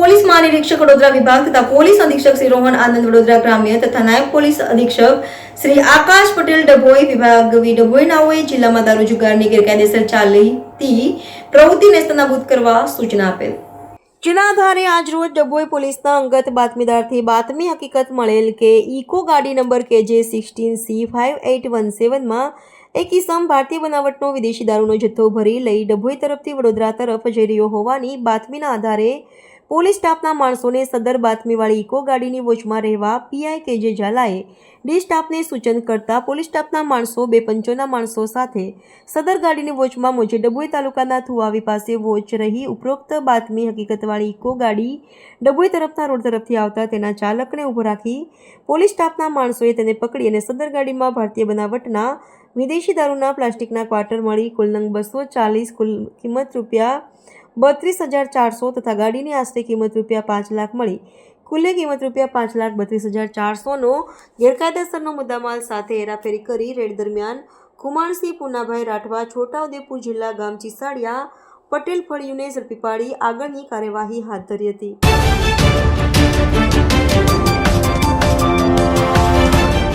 નિરીક્ષક વડોદરા વિભાગ તથા પોલીસ અધિક્ષક શ્રી રોહન આનંદ વડોદરા ગ્રામ્ય તથા નાયબ પોલીસ અધિક્ષક શ્રી આકાશ પટેલ ડભોઈ વિભાગ વી ડભોઈ નાઓએ જિલ્લામાં દારૂ જુગારની ગેરકાયદેસર ચાલતી પ્રવૃત્તિને સ્તનાબૂદ કરવા સૂચના આપેલ. જેના આધારે આજરોજ ડભોઈ પોલીસના અંગત બાતમીદારથી બાતમી હકીકત મળેલ કે ઇકો ગાડી number KJ sixteen C five eight one સેવનમાં એક ઇસમ ભારતીય બનાવટનો વિદેશી દારૂનો જથ્થો ભરી લઈ ડભોઈ તરફથી વડોદરા તરફ જઈ રહ્યો હોવાની બાતમીના આધારે પોલીસ સ્ટાફના માણસોને સદર બાતમીવાળી ઇકો ગાડીની વોચમાં રહેવા પીઆઈ કેજે ઝાલાએ ડી સ્ટાફને સૂચન કરતા પોલીસ સ્ટાફના માણસો, બે પંચોના માણસો સાથે સદર ગાડીની વોચમાં મોજે ડભોઈ તાલુકાના થુવાવી પાસે વોચ રહી ઉપરોક્ત બાતમી હકીકતવાળી ઇકો ગાડી ડભોઈ તરફના રોડ તરફથી આવતા તેના ચાલકને ઊભો રાખી પોલીસ સ્ટાફના માણસોએ તેને પકડી અને સદર ગાડીમાં ભારતીય બનાવટના વિદેશી દારૂના પ્લાસ્ટિકના ક્વાર્ટર મળી કુલ નંગ બસો ચાલીસ કુલ કિંમત રૂપિયા બત્રીસ હજાર ચારસો તથા ગાડીની આશરે કિંમત રૂપિયા પાંચ લાખ મળી. કુલ્લે કિંમત રૂપિયા પાંચ લાખ બત્રીસ હજાર ચારસોનો ગેરકાયદેસરનો મુદ્દામાલ સાથે હેરાફેરી કરી રેડ દરમિયાન કુમારસિંહ, પૂનાભાઈ રાઠવા, છોટાઉદેપુર જિલ્લા ગામ ચિસાડિયા, પટેલ ફળિયુને ઝડપી પાડી આગળની કાર્યવાહી હાથ ધરી હતી.